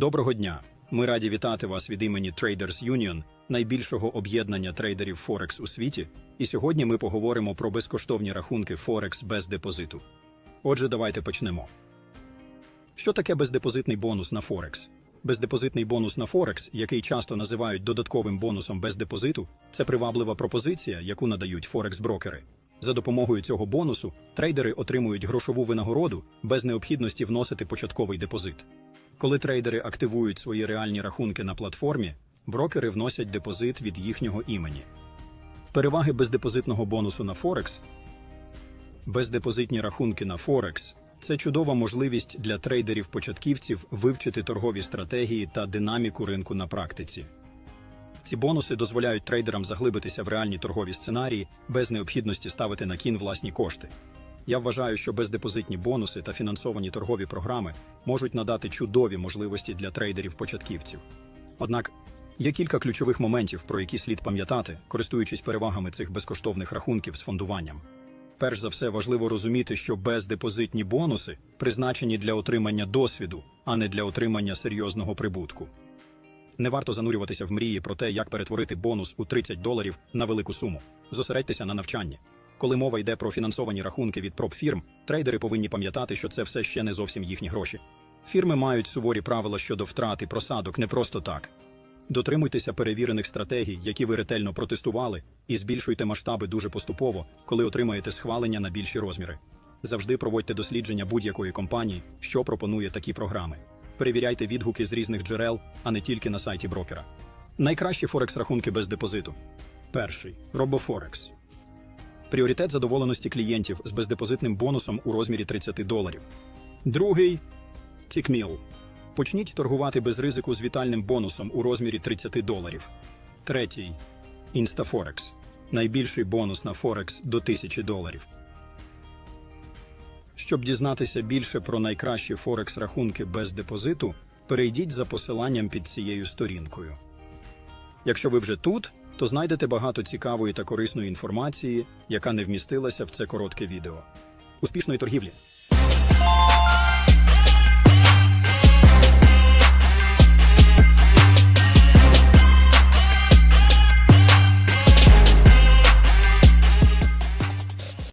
Доброго дня! Ми раді вітати вас від імені Traders Union, найбільшого об'єднання трейдерів Форекс у світі. І сьогодні ми поговоримо про безкоштовні рахунки Форекс без депозиту. Отже, давайте почнемо. Що таке бездепозитний бонус на Форекс? Бездепозитний бонус на Форекс, який часто називають додатковим бонусом без депозиту, це приваблива пропозиція, яку надають Форекс-брокери. За допомогою цього бонусу трейдери отримують грошову винагороду без необхідності вносити початковий депозит. Коли трейдери активують свої реальні рахунки на платформі, брокери вносять депозит від їхнього імені. Переваги бездепозитного бонусу на Форекс Бездепозитні рахунки на Форекс це чудова можливість для трейдерів-початківців вивчити торгові стратегії та динаміку ринку на практиці. Ці бонуси дозволяють трейдерам заглибитися в реальні торгові сценарії без необхідності ставити на кін власні кошти. Я вважаю, що бездепозитні бонуси та фінансовані торгові програми можуть надати чудові можливості для трейдерів-початківців. Однак є кілька ключових моментів, про які слід пам'ятати, користуючись перевагами цих безкоштовних рахунків з фондуванням. Перш за все важливо розуміти, що бездепозитні бонуси призначені для отримання досвіду, а не для отримання серйозного прибутку. Не варто занурюватися в мрії про те, як перетворити бонус у 30 доларів на велику суму. Зосередьтеся на навчанні. Коли мова йде про фінансовані рахунки від проп-фірм, трейдери повинні пам'ятати, що це все ще не зовсім їхні гроші. Фірми мають суворі правила щодо втрат і просадок не просто так. Дотримуйтеся перевірених стратегій, які ви ретельно протестували, і збільшуйте масштаби дуже поступово, коли отримаєте схвалення на більші розміри. Завжди проводьте дослідження будь-якої компанії, що пропонує такі програми. Перевіряйте відгуки з різних джерел, а не тільки на сайті брокера. Найкращі Форекс-рахунки без депозиту. Перший RoboForex. Пріоритет задоволеності клієнтів з бездепозитним бонусом у розмірі 30 доларів. Другий TickMill. Почніть торгувати без ризику з вітальним бонусом у розмірі 30 доларів. Третій InstaForex. Найбільший бонус на Форекс до 1000 доларів. Щоб дізнатися більше про найкращі Форекс рахунки без депозиту, перейдіть за посиланням під цією сторінкою. Якщо ви вже тут, то знайдете багато цікавої та корисної інформації, яка не вмістилася в це коротке відео. Успішної торгівлі!